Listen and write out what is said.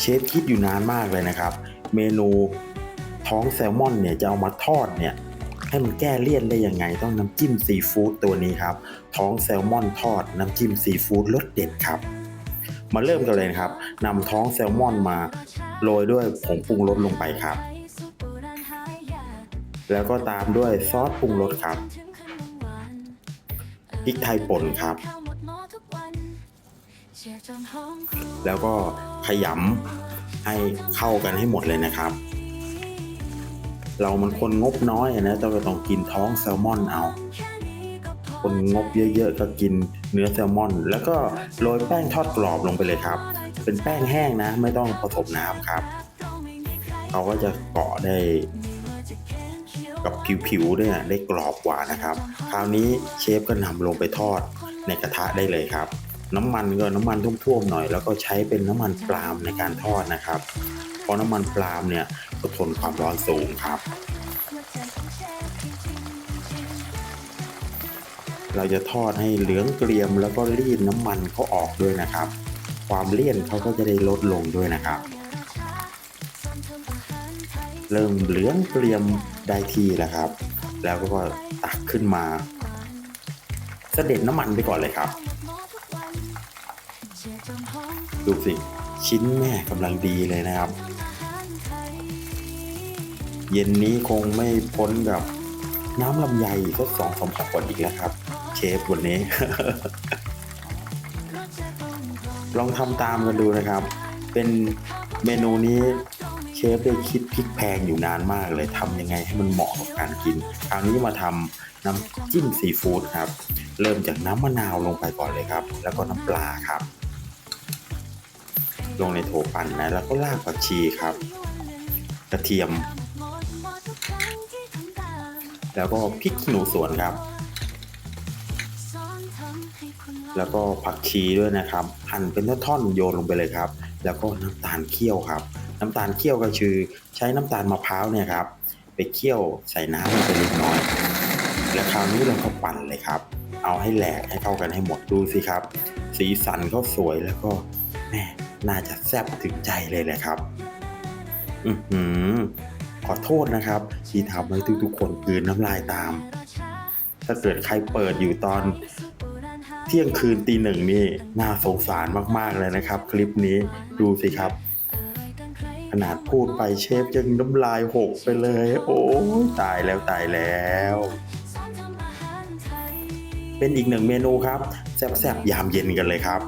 เชฟคิดอยู่นานมากเลยนะครับ เมนูท้องแซลมอนเนี่ยจะเอามาทอดเนี่ยให้มันแก้เลี่ยนได้ยังไงต้องน้ำจิ้มซีฟู้ดตัวนี้ครับ ท้องแซลมอนทอดน้ำจิ้มซีฟู้ดรสเด็ดครับ มาเริ่มกันเลยนะครับนำท้องแซลมอนมาโรยด้วยผงปรุงรสลงไปครับ แล้วก็ตามด้วยซอสปรุงรสครับพริกไทยป่นครับ แล้วก็ขยำให้เข้ากันให้หมดเลยนะครับ เรามันคนงบน้อยอะนะต้องต้องกินท้องแซลมอนเอา คนงบเยอะๆก็กินเนื้อแซลมอน แล้วก็โรยแป้งทอดกรอบลงไปเลยครับ เป็นแป้งแห้งนะ ไม่ต้องผสมน้ำครับเขาก็จะเกาะได้กับผิวๆเนี่ยได้กรอบกว่านะครับ คราวนี้เชฟก็นำลงไปทอดในกระทะได้เลยครับ น้ำมันก็น้ำมันท่วมๆหน่อย แล้วก็ใช้เป็นน้ำมันปาล์มในการทอดนะครับ เพราะน้ำมันปาล์มเนี่ยก็ทนความร้อนสูงครับ เราจะทอดให้เหลืองเกรียมแล้วก็รีดน้ำมันเขาออกด้วยนะครับ ความเลี่ยนเขาก็จะได้ลดลงด้วยนะครับ เริ่มเหลืองเกรียมได้ที่แล้วครับ แล้วก็ตักขึ้นมาเสด็จน้ำมันไปก่อนเลยครับ ดูสิ ชิ้นแม่กำลังดีเลยนะครับ เย็นนี้คงไม่พ้นกับน้ำลำไยก็สองสามขวดอีกแล้วครับ เชฟวันนี้ ลองทำตามกันดูนะครับ เป็นเมนูนี้เชฟได้คิดพลิกแพงอยู่นานมากเลยทำยังไงให้มันเหมาะกับการกิน คราวนี้มาทำน้ำจิ้มซีฟู้ดครับ เริ่มจากน้ำมะนาวลงไปก่อนเลยครับ แล้วก็น้ำปลาครับ ลงในโถปั่นนะ แล้วก็รากผักชีครับ กระเทียม แล้วก็พริกขี้หนูสวนครับ แล้วก็ผักชีด้วยนะครับ หั่นเป็นท่อนๆโยนลงไปเลยครับ แล้วก็น้ำตาลเคี่ยวครับ น้ำตาลเคี่ยวก็คือใช้น้ำตาลมะพร้าวเนี่ยครับ ไปเคี่ยวใส่น้ำลงไปเล็กน้อย แล้วคราวนี้เราก็ปั่นเลยครับ เอาให้แหลกให้เข้ากันให้หมดดูสิครับ สีสันเขาสวยแล้วก็แม่ น่าจะแซ่บถึงใจเลยแหละครับ อือหือ ขอโทษนะครับ ที่ทำให้ทุกๆคนกลืนน้ำลายตาม ถ้าเกิดใครเปิดอยู่ตอนเที่ยงคืนตีหนึ่งนี่น่าสงสารมากๆเลยนะครับ คลิปนี้ดูสิครับ ขนาดพูดไปเชฟยังน้ำลายหกไปเลย โอ้ยตายแล้วตายแล้ว เป็นอีกหนึ่งเมนูครับ แซ่บๆยามเย็นกันเลยครับ